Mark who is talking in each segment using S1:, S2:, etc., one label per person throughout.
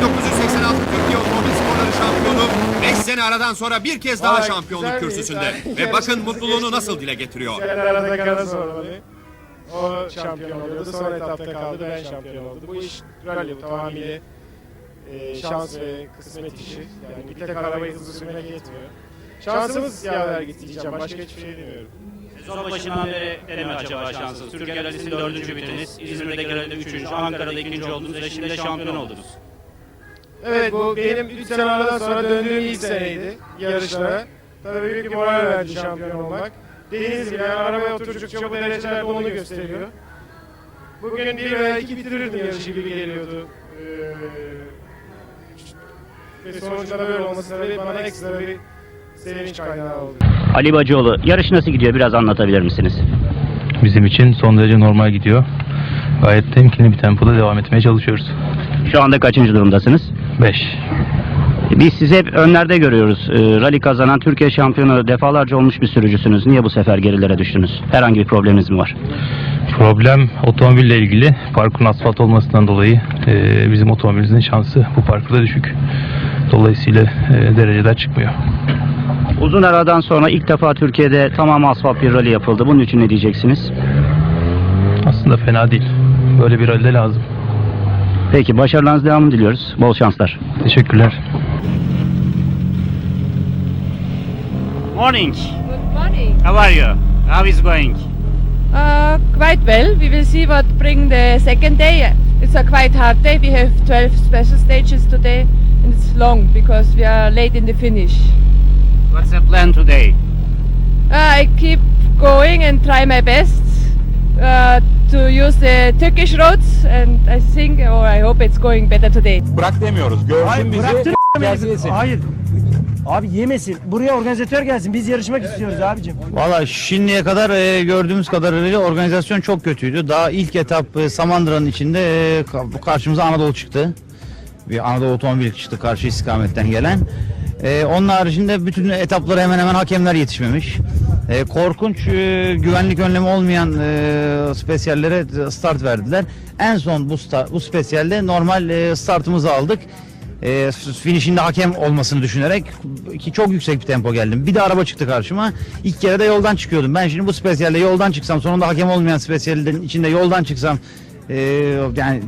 S1: 1986 Türkiye Otomobil Sporları şampiyonu 5 sene aradan sonra bir kez daha
S2: Vay,
S1: şampiyonluk
S2: güzel bir
S1: kürsüsünde.
S2: hikaye.
S1: Ve bakın mutluluğunu nasıl dile getiriyor.
S2: Kendi arada kara sormalı. O şampiyon oluyordu. Son etapta kaldı. Ben şampiyon oldum. Bu iş rally tamamıyla e, şans ve kısmet işi. Yani bir tek arabayı hızlı sürmek yetmiyor. Şansımız yaver gitti diyeceğim. Başka hiçbir şey demiyorum.
S3: Sezon başından beri ne mi acaba şansınız? Türkiye Rally'sinde dördüncü bitiniz, İzmir'de genelde üçüncü, Ankara'da ikinci oldunuz ve şimdi de şampiyon oldunuz.
S2: Evet bu benim 3 sene aradan sonra döndüğüm ilk seneydi yarışlara. Tabii büyük bir moral verdi şampiyon olmak. Dediğiniz gibi yani arabaya oturdukça bu dereceler onu gösteriyor. Bugün bir veya iki bitirirdim yarışı gibi geliyordu. Ee, ve sonuçta böyle olması tabii bana ekstra bir sevinç kaynağı oldu.
S3: Ali Bacıoğlu, yarış nasıl gidiyor biraz anlatabilir misiniz?
S4: Bizim için son derece normal gidiyor. Gayet temkinli bir tempoda devam etmeye çalışıyoruz.
S3: Şu anda kaçıncı durumdasınız?
S4: 5.
S3: Biz sizi hep önlerde görüyoruz. Ee, rally kazanan Türkiye şampiyonu defalarca olmuş bir sürücüsünüz. Niye bu sefer gerilere düştünüz? Herhangi bir probleminiz mi var?
S4: Problem otomobille ilgili. Parkurun asfalt olmasından dolayı e, bizim otomobilimizin şansı bu parkurda düşük. Dolayısıyla e, dereceler çıkmıyor.
S3: Uzun aradan sonra ilk defa Türkiye'de tamam asfalt bir rally yapıldı. Bunun için ne diyeceksiniz?
S4: Aslında fena değil. Böyle bir halde lazım.
S3: Peki başarılarınız devamını diliyoruz. Bol şanslar.
S4: Teşekkürler.
S3: Morning.
S5: Good morning.
S3: How are you? How is going?
S5: Uh, quite well. We will see what bring the second day. It's a quite hard day. We have 12 special stages today, and it's long because we are late in the finish.
S3: What's the plan today?
S5: Uh, I keep going and try my best uh, to use the Turkish roads, and I think, or I hope it's going better today.
S6: Bırak demiyoruz. Görsün
S7: Hayır
S6: bizi.
S7: bıraktın
S6: gelsin yesin.
S7: Hayır. Abi yemesin. Buraya organizatör gelsin. Biz yarışmak istiyoruz abicim.
S8: Valla şimdiye kadar e, gördüğümüz kadarıyla organizasyon çok kötüydü. Daha ilk etap e, Samandıra'nın içinde e, ka- karşımıza Anadolu çıktı. Bir Anadolu otomobil çıktı karşı istikametten gelen. E, onun haricinde bütün etaplara hemen hemen hakemler yetişmemiş. E, korkunç e, güvenlik önlemi olmayan e, spesiyallere start verdiler. En son bu start, bu spesiyalde normal e, startımızı aldık. E, finişinde hakem olmasını düşünerek ki çok yüksek bir tempo geldim. Bir de araba çıktı karşıma. İlk kere de yoldan çıkıyordum. Ben şimdi bu spesiyalde yoldan çıksam sonunda hakem olmayan spesiyallerin içinde yoldan çıksam e, yani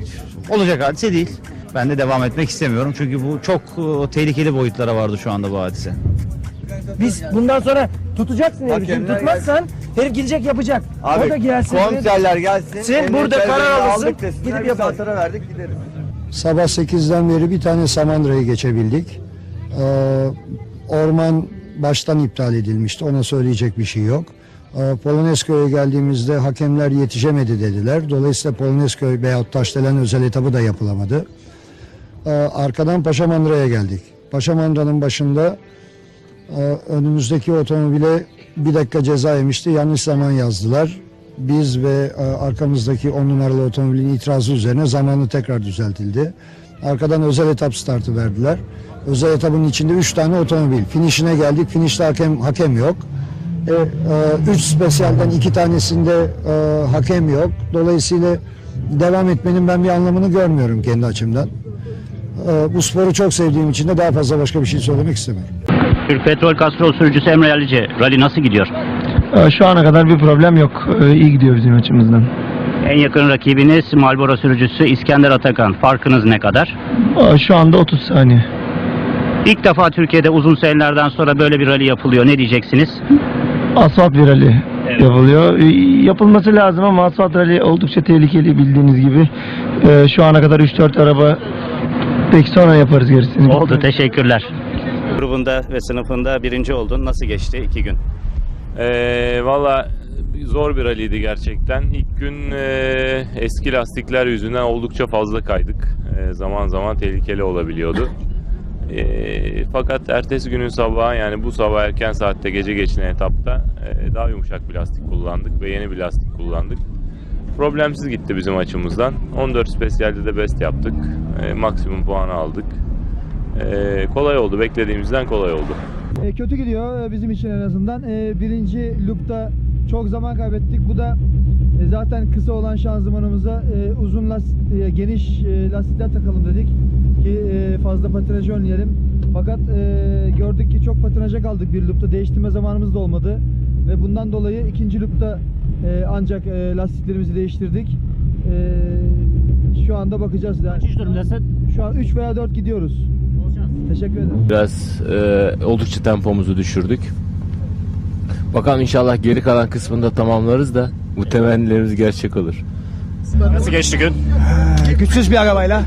S8: olacak hadise değil. Ben de devam etmek istemiyorum. Çünkü bu çok e, tehlikeli boyutlara vardı şu anda bu hadise.
S7: Biz bundan sonra tutacaksın herifi.
S6: Hakemler
S7: Tutmazsan herif gidecek yapacak. o da gelsin.
S6: komiserler gelsin.
S7: Sen burada karar alırsın, gidip yapalım.
S6: Verdik gideriz.
S9: Sabah 8'den beri bir tane Samandıra'yı geçebildik. Ee, orman baştan iptal edilmişti. Ona söyleyecek bir şey yok. Ee, Polonezköy'e geldiğimizde hakemler yetişemedi dediler. Dolayısıyla Polonezköy veyahut Taşdelen özel etabı da yapılamadı. Ee, arkadan Paşamandıra'ya geldik. Paşamandıra'nın başında önümüzdeki otomobile bir dakika ceza yemişti. Yanlış zaman yazdılar. Biz ve e, arkamızdaki 10 numaralı otomobilin itirazı üzerine zamanı tekrar düzeltildi. Arkadan özel etap startı verdiler. Özel etapın içinde 3 tane otomobil. Finişine geldik. Finişte hakem hakem yok. 3 spesiyalden 2 tanesinde e, hakem yok. Dolayısıyla devam etmenin ben bir anlamını görmüyorum kendi açımdan. E, bu sporu çok sevdiğim için de daha fazla başka bir şey söylemek istemiyorum.
S3: Türk Petrol Kastrol sürücüsü Emre Yalici. Rally nasıl gidiyor?
S4: Ee, Şu ana kadar bir problem yok. Ee, İyi gidiyor bizim açımızdan.
S3: En yakın rakibiniz Marlboro sürücüsü İskender Atakan. Farkınız ne kadar?
S4: Ee, Şu anda 30 saniye.
S3: İlk defa Türkiye'de uzun senelerden sonra böyle bir rally yapılıyor. Ne diyeceksiniz?
S4: Asfalt bir rally yapılıyor. Ee, Yapılması lazım ama asfalt rally oldukça tehlikeli bildiğiniz gibi. Şu ana kadar 3-4 araba peki sonra yaparız gerisini.
S3: Oldu teşekkürler. Grubunda ve sınıfında birinci oldun. Nasıl geçti iki gün?
S10: Ee, Valla zor bir ralliydi gerçekten. İlk gün e, eski lastikler yüzünden oldukça fazla kaydık. E, zaman zaman tehlikeli olabiliyordu. E, fakat ertesi günün sabahı yani bu sabah erken saatte gece geçinen etapta e, daha yumuşak bir lastik kullandık ve yeni bir lastik kullandık. Problemsiz gitti bizim açımızdan. 14 spesiyalde de best yaptık. E, maksimum puanı aldık. E, kolay oldu. Beklediğimizden kolay oldu.
S11: E, kötü gidiyor e, bizim için en azından. E, birinci loop'ta çok zaman kaybettik. Bu da e, zaten kısa olan şanzımanımıza e, uzun lastik, e, geniş e, lastikler takalım dedik. Ki e, fazla patinajı önleyelim. Fakat e, gördük ki çok patinaja kaldık bir loopta. Değiştirme zamanımız da olmadı. Ve bundan dolayı ikinci loopta e, ancak e, lastiklerimizi değiştirdik. E, şu anda bakacağız. Yani.
S12: Kaçıncı durumdasın?
S11: Şu an 3 veya 4 gidiyoruz. Teşekkür ederim.
S13: Biraz e, oldukça tempomuzu düşürdük. Bakalım inşallah geri kalan kısmında tamamlarız da bu temennilerimiz gerçek olur.
S14: Nasıl geçti gün?
S11: Güçsüz bir arabayla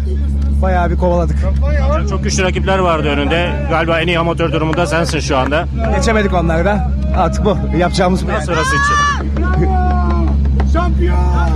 S11: bayağı bir kovaladık.
S14: Çok güçlü rakipler vardı önünde. Galiba en iyi amatör durumunda sensin şu anda.
S11: Geçemedik onları da. Artık bu. Yapacağımız bu.
S14: Sırası için.
S15: Şampiyon!